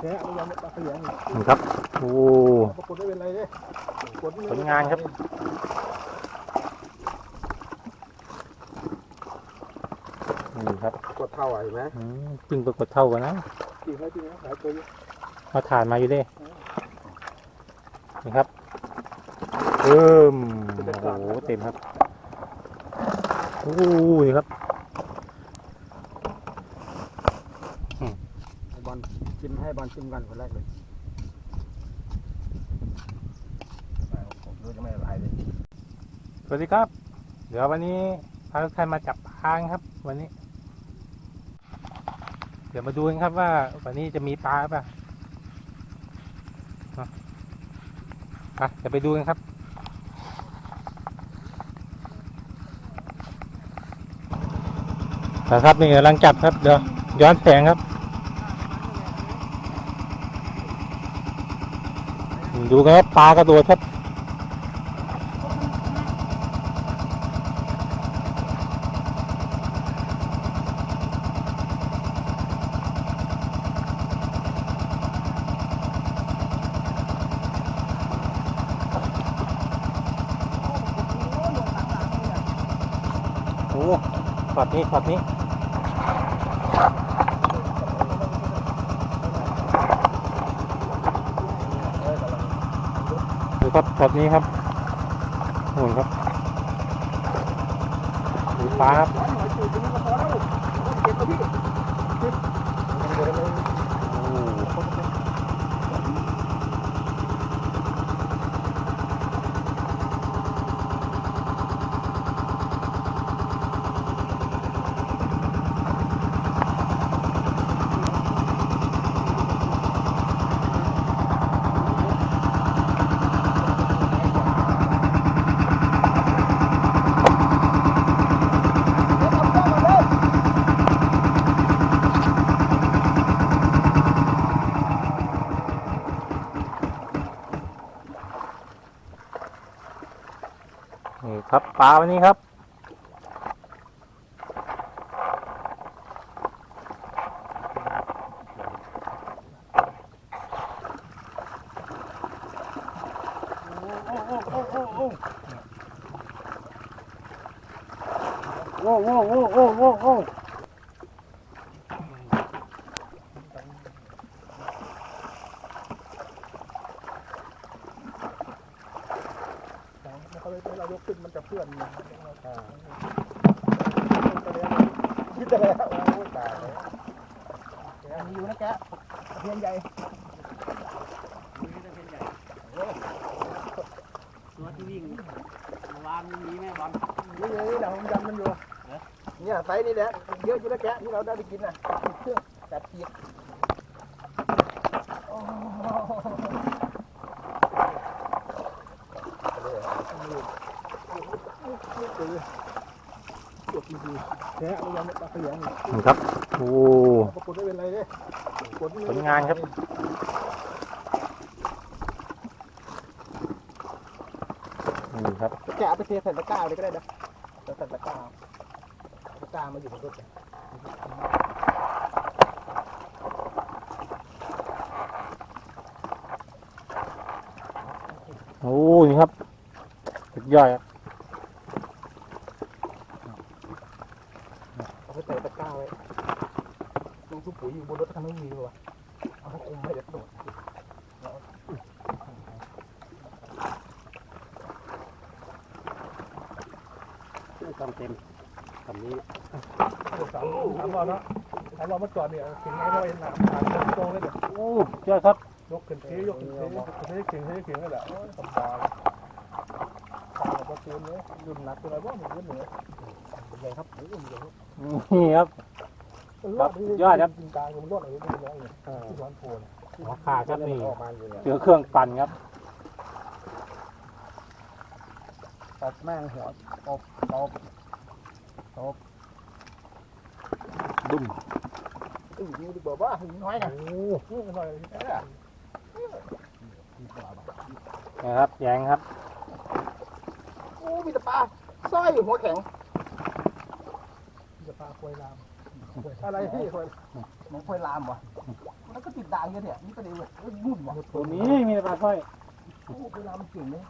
แค่ไม่ยอมปลาเขยงนี่ครับ โอ้ปรากฏไม่เป็นไรเลยกดผลงานครับนี่ครับกดเท่าไหร่ไหมอืมเพิ่งปรากฏเท่ากันนะจริงไหมจริงไหมหลายตัวอยู่มาถ่านมาอยู่ดินี่ครับเพิ่มโอ้โหเต็มครับ โอ้นี่ครับ ให้ บอลชิมให้บอลชิมกันคนแรกเลยผมรู้จะไม่อะไรเลยสวัสดีครับ เดี๋ยววันนี้พาทุกท่านมาจับปลากันครับ วันนี้ เดี๋ยวมาดูกันครับว่า วันนี้จะมีปลาป่ะเนาะไปเดี๋ยวไปดูกันครับนะครับนี่กำลังจับครับเดี๋ยวย้อนแสงครับ ดูกันครับปลากระโดดครับโอ้ช็อตนี้ช็อตนี้ ครับช็อตนี้ครับโหนครับดูปาครับ นี่ครับปลาวันนี้ครับ โอ้โหโอ้โหโอ้โหโอ้เขายกขึ้นมันจะเพื่อนนะคิดแต่แล้วโอ้ตายแล้วมีอยู่นะแกเพียนใหญ่ตัวที่วิ่งวานมันมีแม่บอลนี่เลยนะผมจำมันอยู่เนี่ยไซส์นี่แหละเยอะอยู่นะแกที่เราได้ไปกินน่ะเครื่องแบบเกียดโอ้ กดดีๆแค่ไม่ยอมปลาเขยงนี่ครับ โอ้ปรากฏไม่เป็นไรเลยกดผลงานครับนี่ครับแกะเอาไปเทใส่ตะกร้าเลยก็ได้นะใส่ตะกร้าตะกร้ามาอยู่บนรถเลยโอ้นี่ครับสุดยอดครับ เอาไปใส่ตะกร้าไว้ลงทุกปุ๋ยอยู่บนรถคันนี้มีวะเอาให้คุมไม่เด็ดโดด ทำเต็มทำนี้ สามสามรอบเนาะสามรอบเมื่อก่อนเนี่ยถึงไงก็ไปหนามหนามตรงเลยเดี๋ยวโอ้สุดยอดครับยกขึ้นเทยกขึ้นเทยกขึ้นเทยขึ้นเทยขึ้นนั่นแหละโอ้ยสบายตาแบบว่าคูณเนี่ยรุ่นหนักตัวไหนบ้างมันรุ่นเหนือใหญ่ครับโอ้ยใหญ่ครับนี่ครับครับยอดครับจริงกลางมันรอดอะไรไม่รู้เลยที่ร้อนโพนหัวขาดครับนี่ออกมาอยู่เนี่ยเจอเครื่องปั่นครับตบแม่งหัวตบตบ ดุ้มอือนี่ดีกว่าบ้าหินน้อยนะโอ้โหหน่อยแค่นะครับแยงครับโอ้มีแต่ปลาสร้อยหัวแข็งมีแต่ปลาควยลามอะไรพี่ควยมันควยลามวะมันก็ติดด่างอยู่เนี่ยนี่ก็เลยเว้ยเอ้ยนุ่นว่ะตัวนี้มีปลาสร้อยโอ้เวลามันเก่งเลย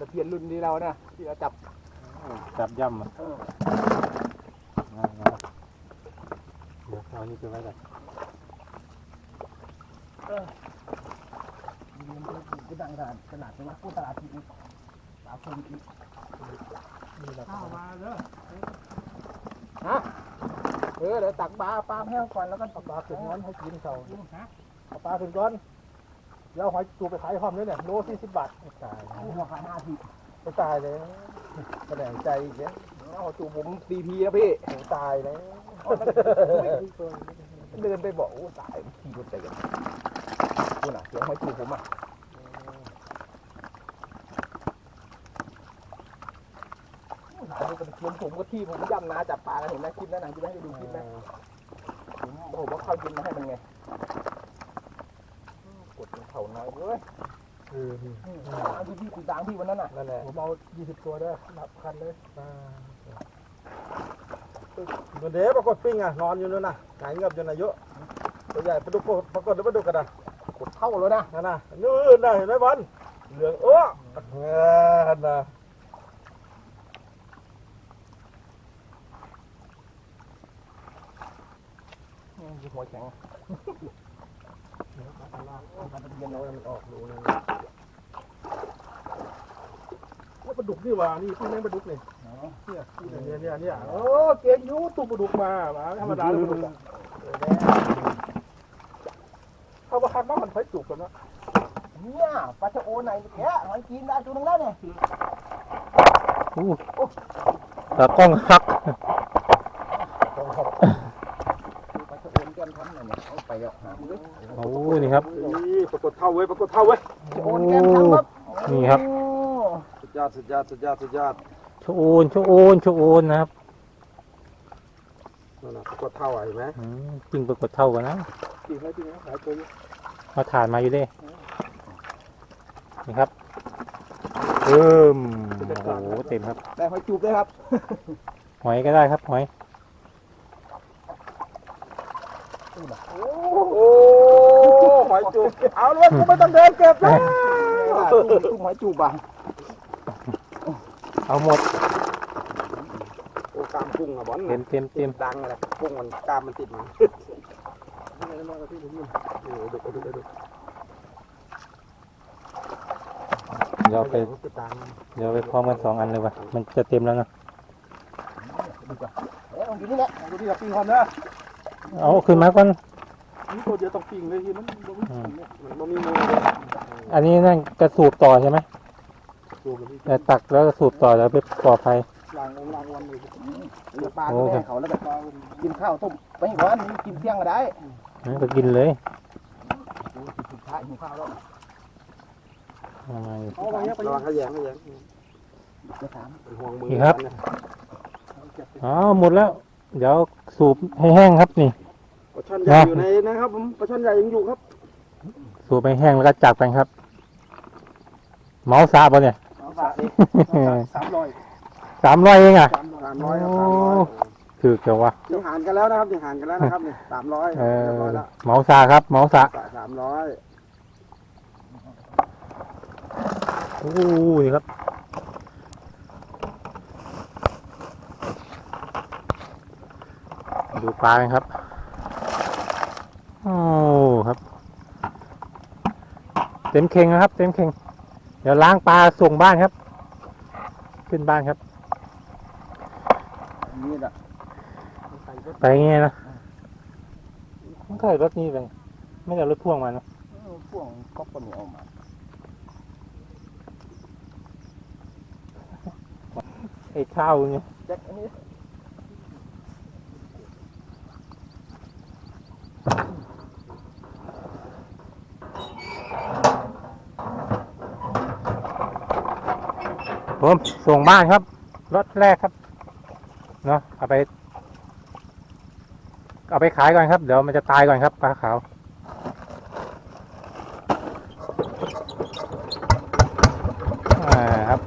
ตะเพียนรุ่นนี้เรานะที่เราจับ จับย่ำอะเออเอาเดี๋ยวเอานนี้ไปไว้ก่อนมันก็ดังขนาดขนาดนี้พูดตลาดทีนี้สาวคนอีกข้าวมาเด้อฮะเออเดี๋ยวตักปลาปลาแห้งก่อนแล้วก็เอาปลาขึ้นก้อนให้กินเขาเอาปลาขึ้นก้อนแล้วเอาหอยจูไปขายพร้อมด้วยเนี่ยโลสี่สิบบาทตายหัวขาห้าที่ตายเลย แสดงใจอีกแล้วเอาจูบผมตีพีแล้วพี่ตายเลยเดินไปบอกโอ้ตายขี่รถไปกันคุณอะเสียงหอยจูบผมอะหาดูเป็นผมก็ที่ผมย่ำนาจับปลากันเห็นไหมคลิปนั้นนะจะได้ให้ดูคลิปไหมผมบอกว่าเข้ากินมาให้มันไงกดเข่าน้อยด้วย เออเอาที่พี่ติดตามพี่วันนั้นน่ะนั่นแหละผมเอายี่สิบตัวเด้อนับคันเลยมันเดี๋ยวปรากฏปิ้งอะนอนอยู่นู่นน่ะหงายเงือบอยู่น่ะเยอะตัวใหญ่ปลาดุกปรากฏแล้วปลาดุกกระดากดเท่าแล้วนะนั่นน่ะนู่นน่ะเห็นไหมบอลเหลืองเอ้อเออน่ะหัวแข็ง ว่าปลาดุกนี่ว่านี่พี่แม่งปลาดุกนี่เนี่ยเนี่ยเนี่ยเนี่ยโอ้เก่งยูตุกปลาดุกมามาธรรมดาแล้วปลาดุกอะเขาว่าคันว่ามันไฟจุกกันนะเนี่ยปลาชะโอไหนแกะหอยกินได้ตัวนึงแล้วเนี่ยอู้ตากล้องฮัก ไปอะหามือโอ้นี่ครับนี่ปรากฏเท่าเว้ยปรากฏเท่าเว้ยชะโอนแก้มทำครับนี่ครับสุดยอดสุดยอดสุดยอดสุดยอดโชโอนโชโอนโชโอนนะครับนั่นน่ะปรากฏเท่าอะเห็นไหมอืมจริงปรากฏเท่ากันนะจริงไหมจริงไหมหายตัวอยู่มาถ่านมาอยู่เด้นี่ครับเอิ่มโอ้โหเต็มครับได้หอยจูบด้วยครับ หอยก็ได้ครับหอย โอ้หอยจุกเอาล้วนกูไม่ต้องเดินเก็บแล้วตุ้มหอยจูบอะเอาหมดโอ้กามกุ้งอะบอลเต็มเต็มเต็มดังอะไรกุ้งมันกามมันติดมันโอ้ดูดูดูเดี๋ยวไปติดตามเดี๋ยวไปพร้อมกันสองอันเลยวะมันจะเต็มแล้วนะเอ้ยเอาอยู่นี่แหละดูที่เราปิ้งก่อนนะ เอาขึ้นมาก่อนนี่ตัวเดียวต้องปิ้งเลยที่มันมันมันมีมืออันนี้นั่นกระสูบต่อใช่ไหมตัวมันที่แต่ตักแล้วก็สูบต่อแล้วไปก่อไฟล้างองล้างวันเลยเดี๋ยวปลาก็แม่เขาแล้วก็กินข้าวต้มไปให้ร้อนกินเที่ยงก็ได้งั้นก็กินเลยสุดท้ายหิวข้าวแล้วเอามาเอาไปยังไปยังขยงขยงจะถามห่วงมืออ๋อหมดแล้ว เดี๋ยวสูบให้แห้งครับนี่ ปลาช่อนใหญ่อยู่ในนะครับผมปลาช่อนใหญ่ยังอยู่ครับสูบให้แห้งแล้วก็จับกันครับเมาส์ซาบะเนี่ย เอาฝากดิสามร้อยสามร้อยเองอะ สามร้อยครับสามร้อยคือเกี่ยววะเดี๋ยวหารกันแล้วนะครับเดี๋ยวหารกันแล้วนะครับนี่สามร้อยเออเรียบร้อยแล้วเมาส์ซาครับเมาส์ซาสามร้อยโอ้นี่ครับ ปลากันครับ โอ้ครับ เต็มเข่งนะครับ เต็มเข่งเดี๋ยวล้างปลาส่งบ้านครับ ขึ้นบ้านครับ นี่แหละไปไงนะมันก็รถนี้ไปไม่ได้เอารถพ่วงมาเนอะพวกก็ปนออกมาไอ้ข้าวเนี่ย แจ็คอันนี้ ผมส่งบ้านครับ รถแรกครับ เนาะเอาไป เอาไปขายก่อนครับ เดี๋ยวมันจะตายก่อนครับปลาขาวอ่าครับ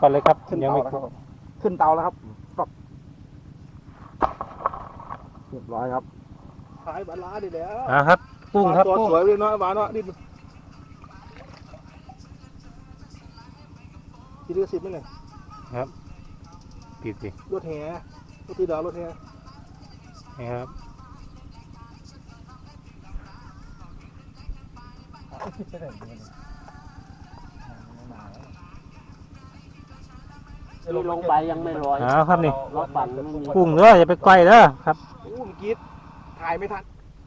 ก่อนเลยครับ ขึ้น ยัง เตา ไม่ แล้วครับผมขึ้น เตาแล้วครับปรับเรียบร้อยครับขายบาลาดิแล้วอ่าครับกุ้งครับตัวกุ้งสวยเลยเนาะหวานเนาะดิที่เรียกสิบไหมเนี่ยปิดสิรถแห่รถที่ดาวรถแห่นี่ครับนี่ ลงไปยังไม่ลอยเอาครับนี่รถฝั่งไม่มีกุ้งเด้ออย่าไปก้อยเด้อครับโอ้เมื่อกี้ถ่ายไม่ทัน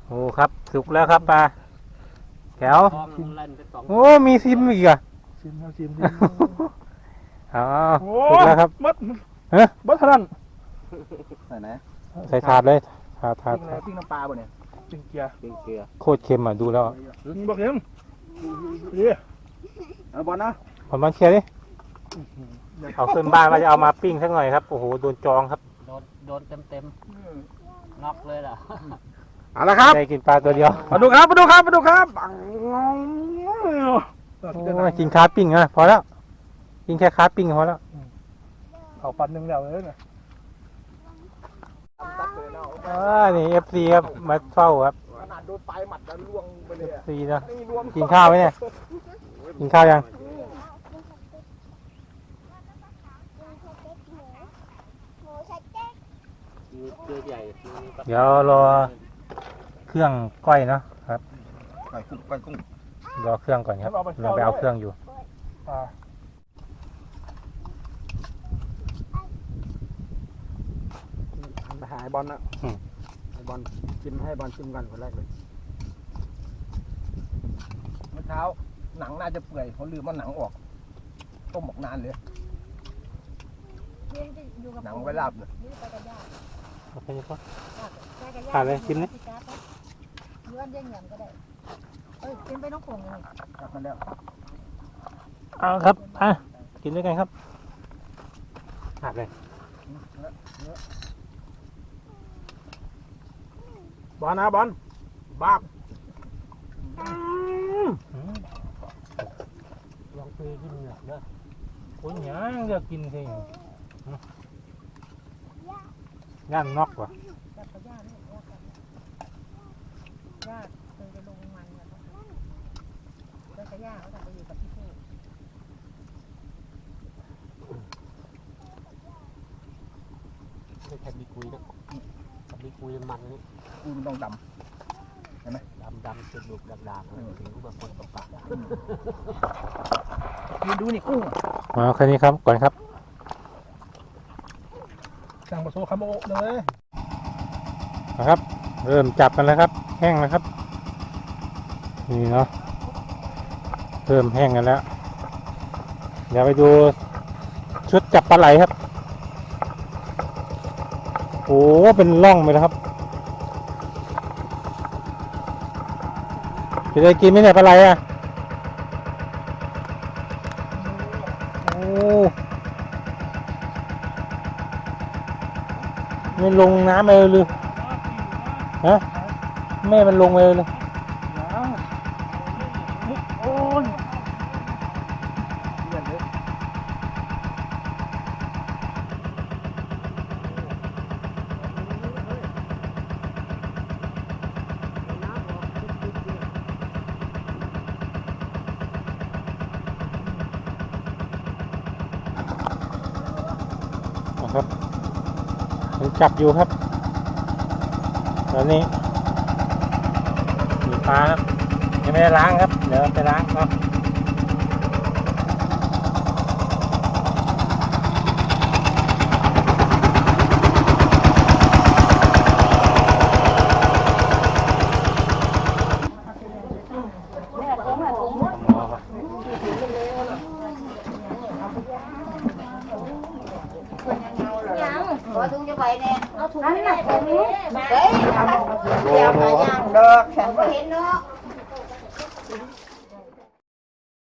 โอ้ครับสุกแล้วครับปลาแถวกล้องเล่นไปสองโอ้มีซิมอีกอะชิมครับชิมชิมอ๋อโอ้สุกแล้วครับมัดฮะมัดเท่านั้นไหนนะใส่ถาดเลยถาดถาดปิ้งอะไรปิ้งน้ำปลาบ่เนี่ยจิงเกียร์เป็นเกลือโคตรเค็มอะดูแล้วบอกเห็นดีเอาบอลนะผมมาเคลียร์ดิ เอาขึ้นบ้านว่าจะเอามาปิ้งสักหน่อยครับ โอ้โห โดนจองครับ โดนโดนเต็มเต็มๆน็อกเลยล่ะเอาละครับได้กินปลาตัวเดียวมาดูครับมาดูครับมาดูครับบังโอ้ยกินคาปิ้งอะพอแล้ว กินแค่คาปิ้งพอแล้วเขาปันหนึ่งแล้วเลยเนี่ยตัดเลยเนาะอ่านี่เอฟซีครับ มาเฝ้าครับขนาดโดนปลายหมัดแล้วล่วงไปเลยอะซีนะนี่รวมกินข้าวไหมเนี่ย กินข้าวยัง มีเกลือใหญ่มีปลา เดี๋ยวรอเครื่องก้อยเนาะครับไก่กุ้งไก่กุ้งรอเครื่องก่อนครับเราไปเอาเครื่องอยู่อ่าไปหาไอ้บอลนะไอ้บอลชิมให้บอลชิมกันคนแรกเลยเมื่อเช้าหนังน่าจะเปื่อยเขาลืมว่าหนังออกต้มหมกนานเลยหนังไว้ลาบเลย โอเคครับขาดเลยชิมนี่ เลื่อนเยี่ยงยำก็ได้เอ้ยเป็นไปน้องคงเลยกลับมาแล้วเอาครับอะกินด้วยกันครับหักเลยบอลนะบอลบ้าลองซื้อกินเหนือเด้อโอ้ยยังจะกินสิ ย่างนอกว่ะจับกระย่านี่ย่ากันย่าเคยไปลงมันแล้วก็แล้วกระย่าเขาจะไปอยู่กับพี่ผู้ไม่แค่มีกุยนะกับมีกุยมันนี่กูมันต้องดดำดำสุดดุดักดักถึงแบบคนตกปลาำยืนดูนี่กุ้งมาแค่นี้ครับก่อนครับ สั่งผสม คาโมเลยนะครับ เริ่มจับกันแล้วครับ แห้งแล้วครับ นี่เนาะเริ่มแห้งกันแล้ว เดี๋ยวไปดูชุดจับปลาไหลครับโอ้เป็นร่องไปแล้วครับจะได้กินไหมเนี่ยปลาไหลอะ มันลงน้ำไปเลยฮะแม่มันลงไปเลย โอ้ย เยี่ยมเลย นะครับยัง จับอยู่ครับ ตอนนี้มีปลาครับยังไม่ได้ล้างครับ เดี๋ยวไปล้าง